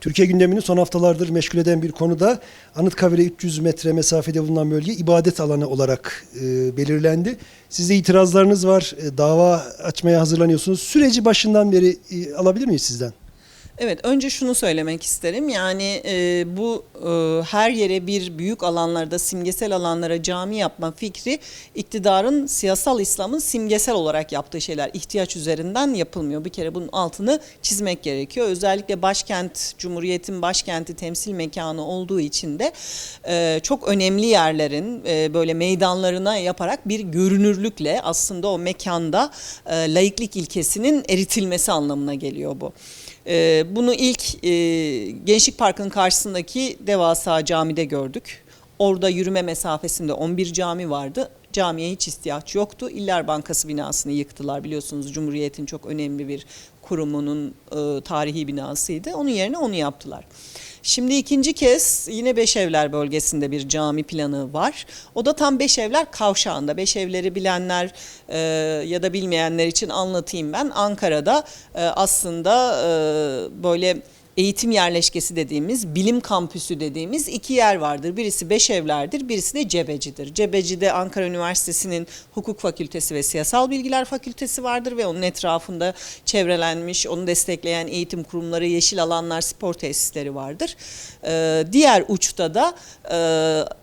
Türkiye gündemini son haftalardır meşgul eden bir konuda Anıtkabir'e 300 metre mesafede bulunan bölge ibadet alanı olarak e, belirlendi. Sizde itirazlarınız var, e, dava açmaya hazırlanıyorsunuz. Süreci başından beri e, alabilir miyiz sizden? Evet, önce şunu söylemek isterim. Yani e, bu e, her yere bir büyük alanlarda simgesel alanlara cami yapma fikri iktidarın siyasal İslam'ın simgesel olarak yaptığı şeyler ihtiyaç üzerinden yapılmıyor. Bir kere bunun altını çizmek gerekiyor. Özellikle başkent, Cumhuriyet'in başkenti temsil mekanı olduğu için de e, çok önemli yerlerin e, böyle meydanlarına yaparak bir görünürlükle aslında o mekanda e, laiklik ilkesinin eritilmesi anlamına geliyor bu. Ee, Bunu ilk e, Gençlik Parkı'nın karşısındaki devasa camide gördük. Orada yürüme mesafesinde 11 cami vardı. Camiye hiç ihtiyaç yoktu. İller Bankası binasını yıktılar biliyorsunuz. Cumhuriyet'in çok önemli bir kurumunun e, tarihi binasıydı. Onun yerine onu yaptılar. Şimdi ikinci kez yine Beşevler bölgesinde bir cami planı var. O da tam Beşevler kavşağında. Beşevleri bilenler e, ya da bilmeyenler için anlatayım ben. Ankara'da e, aslında e, böyle eğitim yerleşkesi dediğimiz, bilim kampüsü dediğimiz iki yer vardır. Birisi Beşevler'dir, birisi de Cebeci'dir. Cebeci'de Ankara Üniversitesi'nin Hukuk Fakültesi ve Siyasal Bilgiler Fakültesi vardır ve onun etrafında çevrelenmiş, onu destekleyen eğitim kurumları, yeşil alanlar, spor tesisleri vardır. Ee, diğer uçta da e,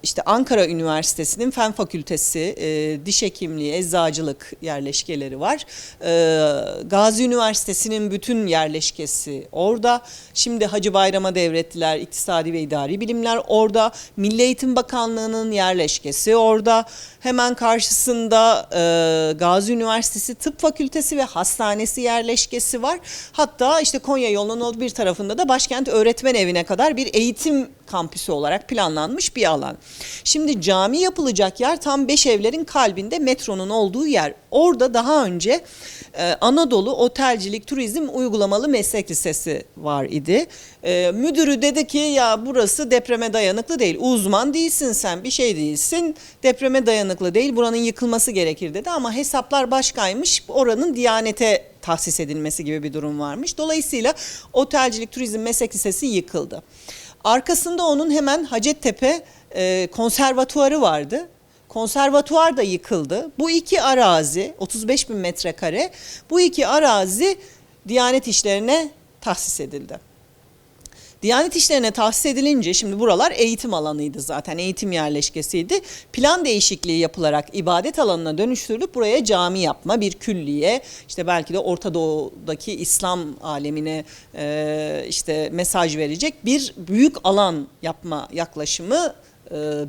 işte Ankara Üniversitesi'nin Fen Fakültesi, e, diş hekimliği, eczacılık yerleşkeleri var. Ee, Gazi Üniversitesi'nin bütün yerleşkesi orada. Şimdi Hacı Bayram'a devrettiler İktisadi ve İdari Bilimler orada. Milli Eğitim Bakanlığı'nın yerleşkesi orada. Hemen karşısında e, Gazi Üniversitesi Tıp Fakültesi ve Hastanesi yerleşkesi var. Hatta işte Konya yolunun bir tarafında da Başkent Öğretmen Evi'ne kadar bir eğitim kampüsü olarak planlanmış bir alan. Şimdi cami yapılacak yer tam Beşevler'in kalbinde metronun olduğu yer. Orada daha önce e, Anadolu Otelcilik Turizm Uygulamalı Meslek Lisesi var idi. E, müdürü dedi ki ya burası depreme dayanıklı değil. Uzman değilsin sen bir şey değilsin. Depreme dayanıklı değil buranın yıkılması gerekir dedi ama hesaplar başkaymış. Oranın Diyanete tahsis edilmesi gibi bir durum varmış. Dolayısıyla Otelcilik Turizm Meslek Lisesi yıkıldı. Arkasında onun hemen Hacettepe e, konservatuarı vardı. Konservatuar da yıkıldı. Bu iki arazi 35 bin metrekare bu iki arazi Diyanet İşleri'ne tahsis edildi. Diyanet İşleri'ne tahsis edilince şimdi buralar eğitim alanıydı zaten eğitim yerleşkesiydi. Plan değişikliği yapılarak ibadet alanına dönüştürülüp buraya cami yapma bir külliye işte belki de Orta Doğu'daki İslam alemine işte mesaj verecek bir büyük alan yapma yaklaşımı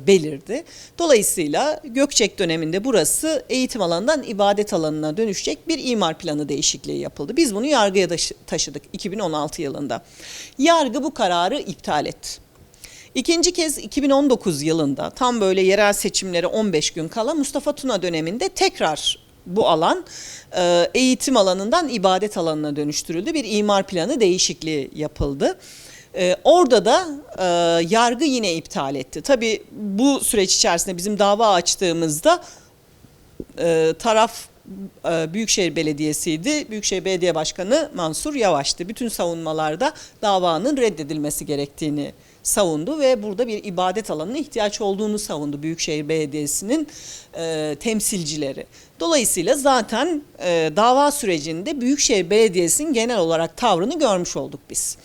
belirdi. Dolayısıyla Gökçek döneminde burası eğitim alanından ibadet alanına dönüşecek bir imar planı değişikliği yapıldı. Biz bunu yargıya taşı- taşıdık 2016 yılında. Yargı bu kararı iptal etti. İkinci kez 2019 yılında tam böyle yerel seçimlere 15 gün kala Mustafa Tuna döneminde tekrar bu alan e, eğitim alanından ibadet alanına dönüştürüldü. Bir imar planı değişikliği yapıldı. Ee, orada da e, yargı yine iptal etti. Tabii bu süreç içerisinde bizim dava açtığımızda e, taraf e, Büyükşehir Belediyesi'ydi. Büyükşehir Belediye Başkanı Mansur Yavaş'tı. Bütün savunmalarda davanın reddedilmesi gerektiğini savundu ve burada bir ibadet alanına ihtiyaç olduğunu savundu Büyükşehir Belediyesi'nin e, temsilcileri. Dolayısıyla zaten e, dava sürecinde Büyükşehir Belediyesi'nin genel olarak tavrını görmüş olduk biz.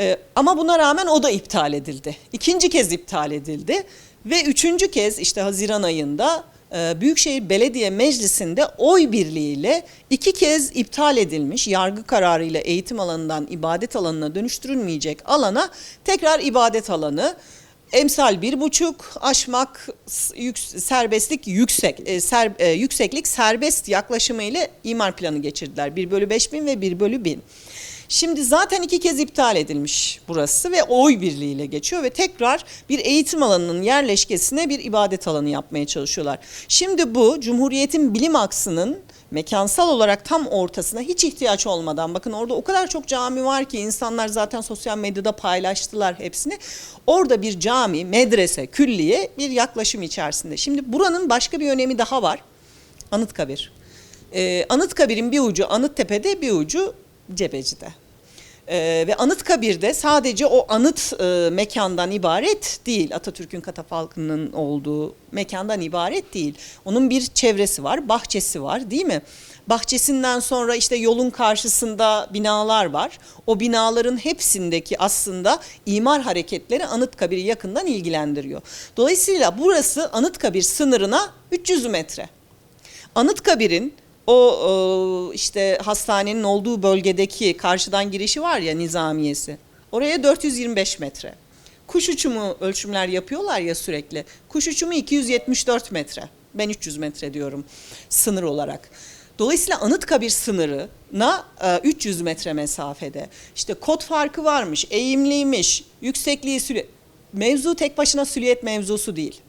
Ee, ama buna rağmen o da iptal edildi. İkinci kez iptal edildi ve üçüncü kez işte Haziran ayında e, Büyükşehir Belediye Meclisi'nde oy birliğiyle iki kez iptal edilmiş yargı kararıyla eğitim alanından ibadet alanına dönüştürülmeyecek alana tekrar ibadet alanı emsal bir buçuk aşmak serbestlik yüksek e, e, yükseklik serbest yaklaşımı ile imar planı geçirdiler 1 bölü 5 bin ve 1 bölü 1000. Şimdi zaten iki kez iptal edilmiş burası ve oy birliğiyle geçiyor ve tekrar bir eğitim alanının yerleşkesine bir ibadet alanı yapmaya çalışıyorlar. Şimdi bu Cumhuriyet'in bilim aksının mekansal olarak tam ortasına hiç ihtiyaç olmadan bakın orada o kadar çok cami var ki insanlar zaten sosyal medyada paylaştılar hepsini. Orada bir cami, medrese, külliye bir yaklaşım içerisinde. Şimdi buranın başka bir önemi daha var. Anıtkabir. Ee, Anıtkabir'in bir ucu Anıttepe'de bir ucu Cebeci'de. Ee, ve Anıtkabir'de sadece o anıt e, mekandan ibaret değil. Atatürk'ün katafalkının olduğu mekandan ibaret değil. Onun bir çevresi var, bahçesi var değil mi? Bahçesinden sonra işte yolun karşısında binalar var. O binaların hepsindeki aslında imar hareketleri Anıtkabir'i yakından ilgilendiriyor. Dolayısıyla burası Anıtkabir sınırına 300 metre. Anıtkabir'in o e, işte hastanenin olduğu bölgedeki karşıdan girişi var ya nizamiyesi. Oraya 425 metre. Kuş uçumu ölçümler yapıyorlar ya sürekli. Kuş uçumu 274 metre. Ben 300 metre diyorum sınır olarak. Dolayısıyla Anıtkabir sınırına e, 300 metre mesafede. İşte kod farkı varmış, eğimliymiş, yüksekliği sülü... Mevzu tek başına süliyet mevzusu değil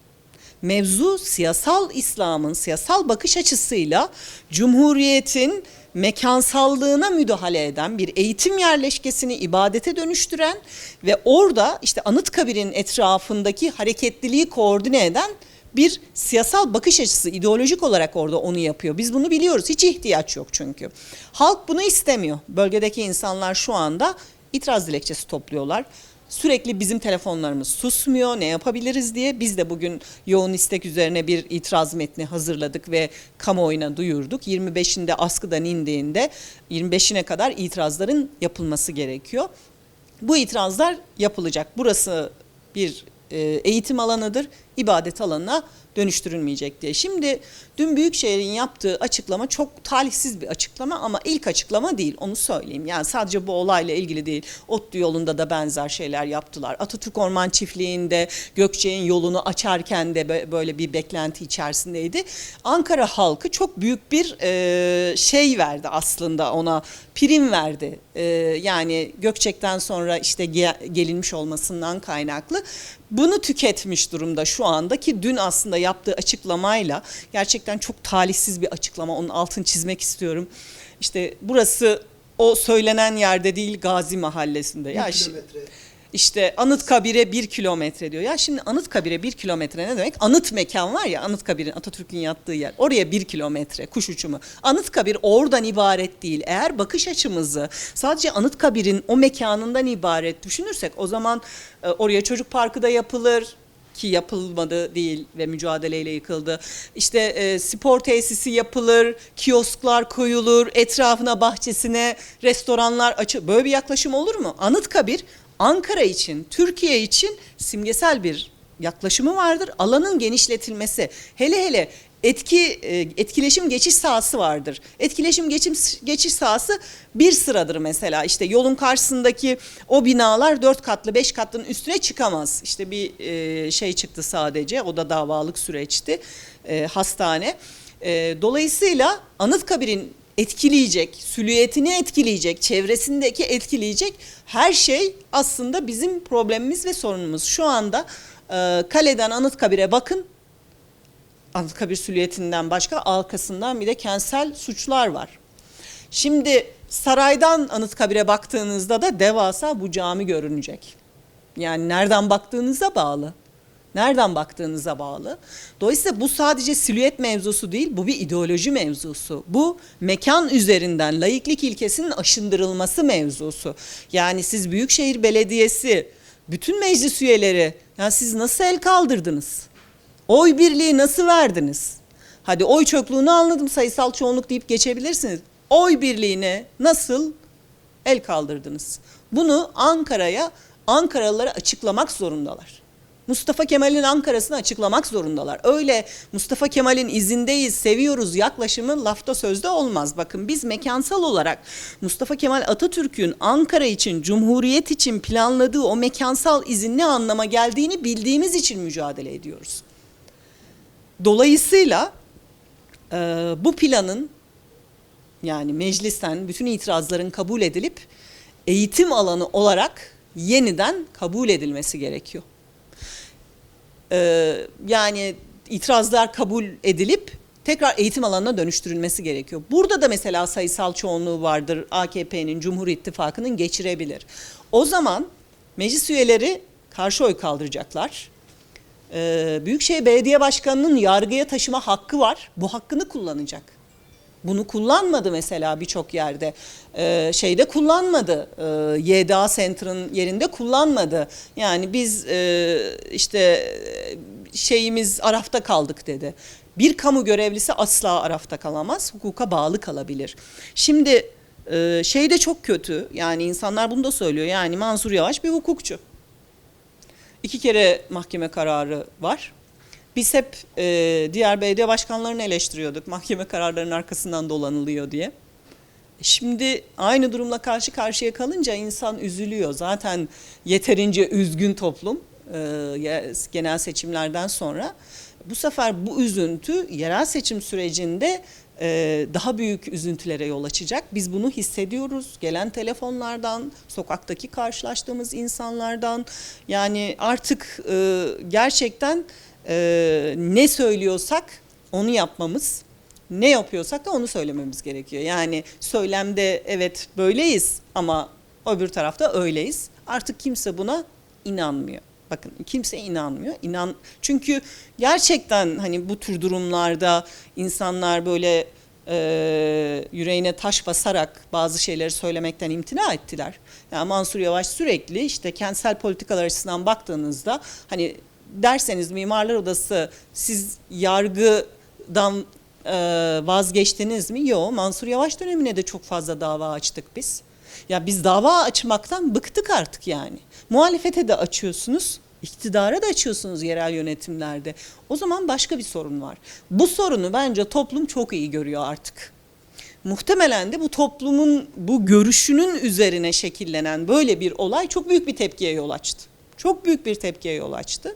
mevzu siyasal İslam'ın siyasal bakış açısıyla Cumhuriyet'in mekansallığına müdahale eden bir eğitim yerleşkesini ibadete dönüştüren ve orada işte Anıtkabir'in etrafındaki hareketliliği koordine eden bir siyasal bakış açısı ideolojik olarak orada onu yapıyor. Biz bunu biliyoruz. Hiç ihtiyaç yok çünkü. Halk bunu istemiyor. Bölgedeki insanlar şu anda itiraz dilekçesi topluyorlar. Sürekli bizim telefonlarımız susmuyor. Ne yapabiliriz diye biz de bugün yoğun istek üzerine bir itiraz metni hazırladık ve kamuoyuna duyurduk. 25'inde askıdan indiğinde 25'ine kadar itirazların yapılması gerekiyor. Bu itirazlar yapılacak. Burası bir e, eğitim alanıdır, ibadet alanına dönüştürülmeyecek diye. Şimdi dün Büyükşehir'in yaptığı açıklama çok talihsiz bir açıklama ama ilk açıklama değil onu söyleyeyim. Yani sadece bu olayla ilgili değil. ODTÜ yolunda da benzer şeyler yaptılar. Atatürk Orman Çiftliği'nde Gökçe'nin yolunu açarken de bö- böyle bir beklenti içerisindeydi. Ankara halkı çok büyük bir e, şey verdi aslında ona prim verdi. E, yani Gökçek'ten sonra işte ge- gelinmiş olmasından kaynaklı bunu tüketmiş durumda şu anda ki dün aslında yaptığı açıklamayla gerçekten çok talihsiz bir açıklama onun altını çizmek istiyorum. İşte burası o söylenen yerde değil Gazi Mahallesi'nde. Ya şi- işte Anıtkabir'e bir kilometre diyor. Ya şimdi Anıtkabir'e bir kilometre ne demek? Anıt mekan var ya Anıtkabir'in Atatürk'ün yattığı yer. Oraya bir kilometre kuş uçumu. Anıtkabir oradan ibaret değil. Eğer bakış açımızı sadece Anıtkabir'in o mekanından ibaret düşünürsek o zaman e, oraya çocuk parkı da yapılır ki yapılmadı değil ve mücadeleyle yıkıldı. İşte e, spor tesisi yapılır, kiosklar koyulur, etrafına bahçesine restoranlar açı. Böyle bir yaklaşım olur mu? Anıtkabir Ankara için, Türkiye için simgesel bir yaklaşımı vardır. Alanın genişletilmesi, hele hele etki e, etkileşim geçiş sahası vardır. Etkileşim geçiş geçiş sahası bir sıradır mesela. İşte yolun karşısındaki o binalar dört katlı, beş katlının üstüne çıkamaz. İşte bir e, şey çıktı sadece. O da davalık süreçti. E, hastane. Dolayısıyla Anıtkabir'in etkileyecek, süliyetini etkileyecek, çevresindeki etkileyecek her şey aslında bizim problemimiz ve sorunumuz. Şu anda e, kaleden Anıtkabir'e bakın. Anıtkabir süliyetinden başka arkasından bir de kentsel suçlar var. Şimdi saraydan Anıtkabir'e baktığınızda da devasa bu cami görünecek. Yani nereden baktığınıza bağlı. Nereden baktığınıza bağlı. Dolayısıyla bu sadece silüet mevzusu değil, bu bir ideoloji mevzusu. Bu mekan üzerinden laiklik ilkesinin aşındırılması mevzusu. Yani siz Büyükşehir Belediyesi, bütün meclis üyeleri, yani siz nasıl el kaldırdınız? Oy birliği nasıl verdiniz? Hadi oy çokluğunu anladım sayısal çoğunluk deyip geçebilirsiniz. Oy birliğine nasıl el kaldırdınız? Bunu Ankara'ya, Ankaralılara açıklamak zorundalar. Mustafa Kemal'in Ankara'sını açıklamak zorundalar. Öyle Mustafa Kemal'in izindeyiz, seviyoruz yaklaşımı lafta sözde olmaz. Bakın biz mekansal olarak Mustafa Kemal Atatürk'ün Ankara için, Cumhuriyet için planladığı o mekansal izin ne anlama geldiğini bildiğimiz için mücadele ediyoruz. Dolayısıyla e, bu planın yani meclisten bütün itirazların kabul edilip eğitim alanı olarak yeniden kabul edilmesi gerekiyor. E, yani itirazlar kabul edilip tekrar eğitim alanına dönüştürülmesi gerekiyor. Burada da mesela sayısal çoğunluğu vardır AKP'nin, Cumhur İttifakı'nın geçirebilir. O zaman meclis üyeleri karşı oy kaldıracaklar. Ee, Büyükşehir Belediye Başkanı'nın yargıya taşıma hakkı var. Bu hakkını kullanacak. Bunu kullanmadı mesela birçok yerde. Ee, şeyde kullanmadı. Ee, YDA Center'ın yerinde kullanmadı. Yani biz e, işte e, şeyimiz arafta kaldık dedi. Bir kamu görevlisi asla arafta kalamaz. Hukuka bağlı kalabilir. Şimdi e, şey de çok kötü. Yani insanlar bunu da söylüyor. Yani Mansur Yavaş bir hukukçu. İki kere mahkeme kararı var. Biz hep e, diğer belediye başkanlarını eleştiriyorduk. Mahkeme kararlarının arkasından dolanılıyor diye. Şimdi aynı durumla karşı karşıya kalınca insan üzülüyor. Zaten yeterince üzgün toplum e, genel seçimlerden sonra. Bu sefer bu üzüntü yerel seçim sürecinde e, daha büyük üzüntülere yol açacak. Biz bunu hissediyoruz. Gelen telefonlardan, sokaktaki karşılaştığımız insanlardan. Yani artık e, gerçekten e, ne söylüyorsak onu yapmamız, ne yapıyorsak da onu söylememiz gerekiyor. Yani söylemde evet böyleyiz ama öbür tarafta öyleyiz. Artık kimse buna inanmıyor. Bakın kimse inanmıyor. İnan çünkü gerçekten hani bu tür durumlarda insanlar böyle e, yüreğine taş basarak bazı şeyleri söylemekten imtina ettiler. Yani Mansur Yavaş sürekli işte kentsel politikalar açısından baktığınızda hani derseniz Mimarlar Odası siz yargıdan e, vazgeçtiniz mi? Yok. Mansur Yavaş dönemine de çok fazla dava açtık biz. Ya biz dava açmaktan bıktık artık yani. Muhalefete de açıyorsunuz, iktidara da açıyorsunuz yerel yönetimlerde. O zaman başka bir sorun var. Bu sorunu bence toplum çok iyi görüyor artık. Muhtemelen de bu toplumun bu görüşünün üzerine şekillenen böyle bir olay çok büyük bir tepkiye yol açtı. Çok büyük bir tepkiye yol açtı.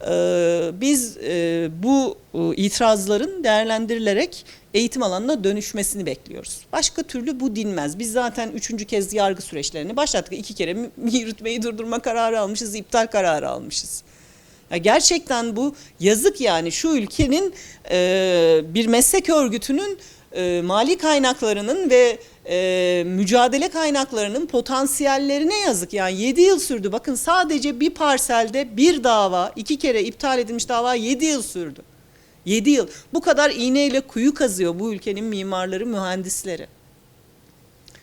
Ee, biz e, bu e, itirazların değerlendirilerek eğitim alanına dönüşmesini bekliyoruz. Başka türlü bu dinmez. Biz zaten üçüncü kez yargı süreçlerini başlattık. İki kere yürütmeyi durdurma kararı almışız, iptal kararı almışız. Ya gerçekten bu yazık yani şu ülkenin e, bir meslek örgütünün mali kaynaklarının ve e, mücadele kaynaklarının potansiyellerine yazık. Yani 7 yıl sürdü. Bakın sadece bir parselde bir dava, iki kere iptal edilmiş dava 7 yıl sürdü. 7 yıl. Bu kadar iğneyle kuyu kazıyor bu ülkenin mimarları, mühendisleri.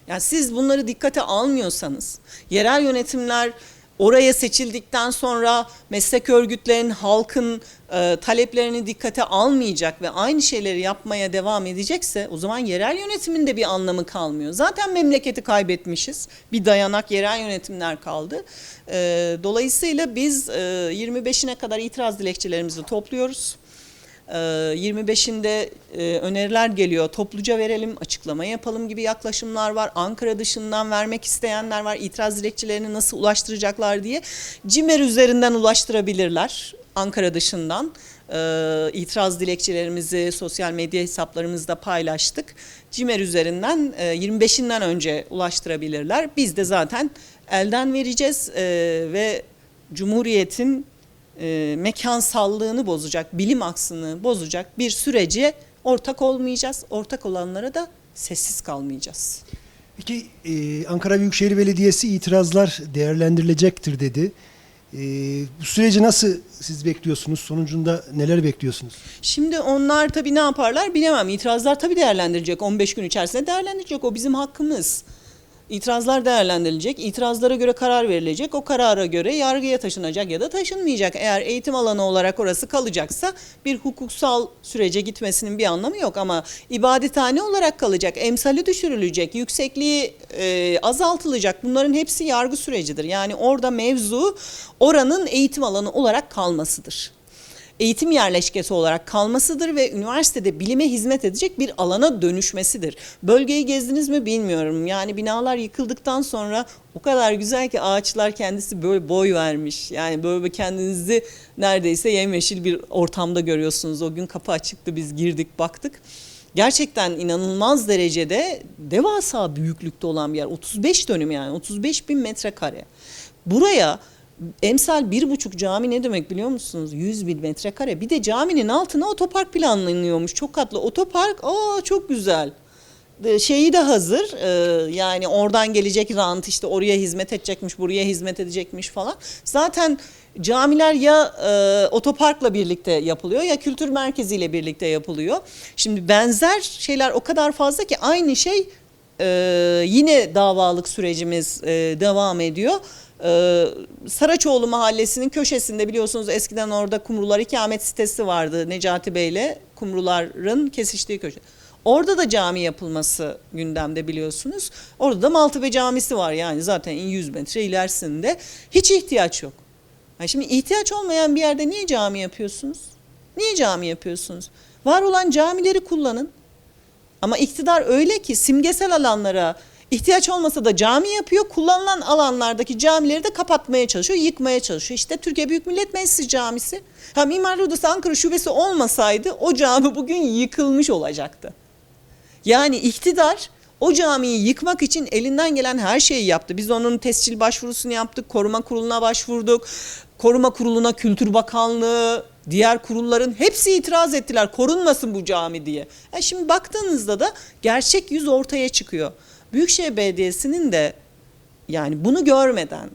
Yani siz bunları dikkate almıyorsanız, yerel yönetimler oraya seçildikten sonra meslek örgütlerinin, halkın e, taleplerini dikkate almayacak ve aynı şeyleri yapmaya devam edecekse o zaman yerel yönetimin de bir anlamı kalmıyor. Zaten memleketi kaybetmişiz. Bir dayanak yerel yönetimler kaldı. E, dolayısıyla biz e, 25'ine kadar itiraz dilekçelerimizi topluyoruz. Ee, 25'inde e, öneriler geliyor. Topluca verelim, açıklama yapalım gibi yaklaşımlar var. Ankara dışından vermek isteyenler var. İtiraz dilekçelerini nasıl ulaştıracaklar diye. CİMER üzerinden ulaştırabilirler. Ankara dışından. Ee, itiraz dilekçelerimizi sosyal medya hesaplarımızda paylaştık. CİMER üzerinden e, 25'inden önce ulaştırabilirler. Biz de zaten elden vereceğiz e, ve Cumhuriyet'in e, mekansallığını bozacak, bilim aksını bozacak bir sürece ortak olmayacağız. Ortak olanlara da sessiz kalmayacağız. Peki e, Ankara Büyükşehir Belediyesi itirazlar değerlendirilecektir dedi. E, bu süreci nasıl siz bekliyorsunuz? Sonucunda neler bekliyorsunuz? Şimdi onlar tabii ne yaparlar bilemem. İtirazlar tabii değerlendirecek. 15 gün içerisinde değerlendirecek. O bizim hakkımız. İtirazlar değerlendirilecek. İtirazlara göre karar verilecek. O karara göre yargıya taşınacak ya da taşınmayacak. Eğer eğitim alanı olarak orası kalacaksa bir hukuksal sürece gitmesinin bir anlamı yok. Ama ibadethane olarak kalacak. Emsali düşürülecek. Yüksekliği e, azaltılacak. Bunların hepsi yargı sürecidir. Yani orada mevzu oranın eğitim alanı olarak kalmasıdır eğitim yerleşkesi olarak kalmasıdır ve üniversitede bilime hizmet edecek bir alana dönüşmesidir. Bölgeyi gezdiniz mi bilmiyorum. Yani binalar yıkıldıktan sonra o kadar güzel ki ağaçlar kendisi böyle boy vermiş. Yani böyle kendinizi neredeyse yemyeşil bir ortamda görüyorsunuz. O gün kapı açıktı biz girdik baktık. Gerçekten inanılmaz derecede devasa büyüklükte olan bir yer. 35 dönüm yani 35 bin metrekare. Buraya Emsal bir buçuk cami ne demek biliyor musunuz? 100 bin metrekare. Bir de caminin altına otopark planlanıyormuş. Çok katlı otopark. Aa çok güzel. e, şeyi de hazır. E, yani oradan gelecek rant işte oraya hizmet edecekmiş, buraya hizmet edecekmiş falan. Zaten camiler ya e, otoparkla birlikte yapılıyor ya kültür merkeziyle birlikte yapılıyor. Şimdi benzer şeyler o kadar fazla ki aynı şey e, yine davalık sürecimiz e, devam ediyor. Ee, Saraçoğlu Mahallesi'nin köşesinde biliyorsunuz eskiden orada Kumrular ikamet sitesi vardı Necati Bey'le Kumruların kesiştiği köşe. Orada da cami yapılması gündemde biliyorsunuz. Orada da Maltepe Camisi var yani zaten 100 metre ilerisinde. Hiç ihtiyaç yok. Ha şimdi ihtiyaç olmayan bir yerde niye cami yapıyorsunuz? Niye cami yapıyorsunuz? Var olan camileri kullanın. Ama iktidar öyle ki simgesel alanlara ihtiyaç olmasa da cami yapıyor. Kullanılan alanlardaki camileri de kapatmaya çalışıyor, yıkmaya çalışıyor. İşte Türkiye Büyük Millet Meclisi Camisi. Ha Mimarlı Odası Ankara Şubesi olmasaydı o cami bugün yıkılmış olacaktı. Yani iktidar o camiyi yıkmak için elinden gelen her şeyi yaptı. Biz onun tescil başvurusunu yaptık, koruma kuruluna başvurduk. Koruma kuruluna Kültür Bakanlığı, diğer kurulların hepsi itiraz ettiler. Korunmasın bu cami diye. E şimdi baktığınızda da gerçek yüz ortaya çıkıyor. Büyükşehir Belediyesi'nin de yani bunu görmeden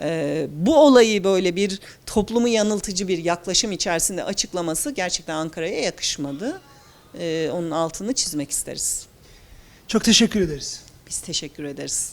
e, bu olayı böyle bir toplumu yanıltıcı bir yaklaşım içerisinde açıklaması gerçekten Ankara'ya yakışmadı. E, onun altını çizmek isteriz. Çok teşekkür ederiz. Biz teşekkür ederiz.